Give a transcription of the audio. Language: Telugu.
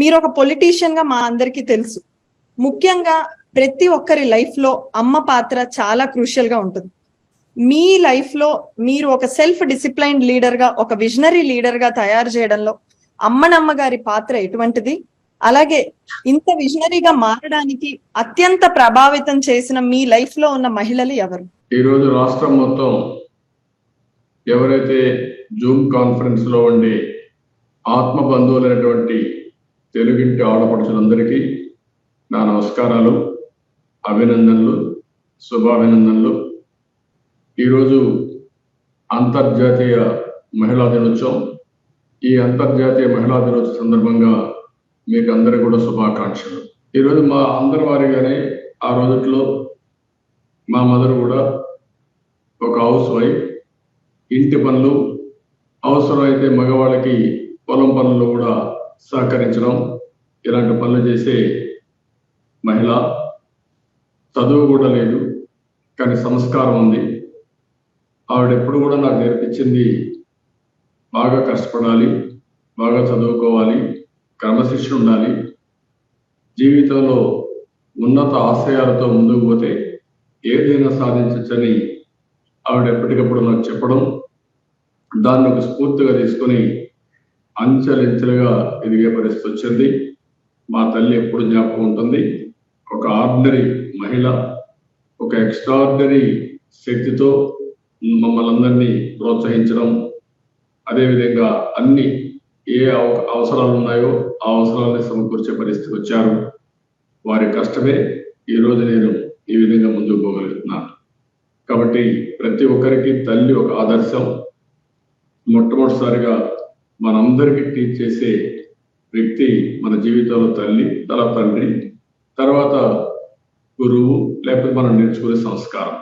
మీరు ఒక పొలిటీషియన్గా మా అందరికీ తెలుసు. ముఖ్యంగా ప్రతి ఒక్కరి లైఫ్లో అమ్మ పాత్ర చాలా క్రూషియల్గా ఉంటుంది. మీ లైఫ్లో మీరు ఒక సెల్ఫ్ డిసిప్లైన్డ్ లీడర్గా ఒక విజనరీ లీడర్గా తయారు చేయడంలో అమ్మనమ్మ గారి పాత్ర ఎటువంటిది? అలాగే ఇంత విజనరీగా మారడానికి అత్యంత ప్రభావితం చేసిన మీ లైఫ్లో ఉన్న మహిళలు ఎవరు? ఈరోజు రాష్ట్రం మొత్తం ఎవరైతే జూమ్ కాన్ఫరెన్స్లో ఉండి ఆత్మ బంధువులైనటువంటి తెలుగింటి ఆడపడుచులందరికీ నా నమస్కారాలు అభినందనలు శుభాభినందనలు. ఈరోజు అంతర్జాతీయ మహిళా దినోత్సవం. ఈ అంతర్జాతీయ మహిళా దినోత్సవం సందర్భంగా మీకు అందరికీ కూడా శుభాకాంక్షలు. ఈరోజు మా అందరి వారిగానే ఆ రోజుల్లో మా మదర్ కూడా ఒక హౌస్ వైఫ్. ఇంటి పనులు అవసరమైతే మగవాళ్ళకి పొలం పనులు కూడా సహకరించడం ఇలాంటి పనులు చేసే మహిళ చదువు కూడా లేదు కానీ సంస్కారం ఉంది. ఆవిడ ఎప్పుడు కూడా నాకు నేర్పించింది బాగా కష్టపడాలి బాగా చదువుకోవాలి క్రమశిక్షణ ఉండాలి. జీవితంలో ఉన్నత ఆశయాలతో ముందుకు పోతే ఏదైనా సాధించవచ్చని ఆవిడ ఎప్పటికప్పుడు నాకు చెప్పడం దాన్ని ఒక స్ఫూర్తిగా తీసుకొని అంచెలంచెలుగా ఎదిగే పరిస్థితి వచ్చింది. మా తల్లి ఎప్పుడు జ్ఞాపకం ఉంటుంది? ఒక ఆర్డినరీ మహిళ ఒక ఎక్స్ట్రాడినరీ శక్తితో మమ్మల్ని అందరినీ ప్రోత్సహించడం అదేవిధంగా అన్ని ఏ అవసరాలు ఉన్నాయో ఆ అవసరాలని సమకూర్చే పరిస్థితికి వచ్చారు. వారి కష్టమే. ఈరోజు నేను ఈ విధంగా ముందుకు పోగలుగుతున్నాను. కాబట్టి ప్రతి ఒక్కరికి తల్లి ఒక ఆదర్శం. మొట్టమొదటిసారిగా మనందరికీ టీచ్ చేసే వ్యక్తి మన జీవితంలో తల్లి తల తండ్రి తర్వాత గురువు లేకపోతే మనం నేర్చుకునే సంస్కారం.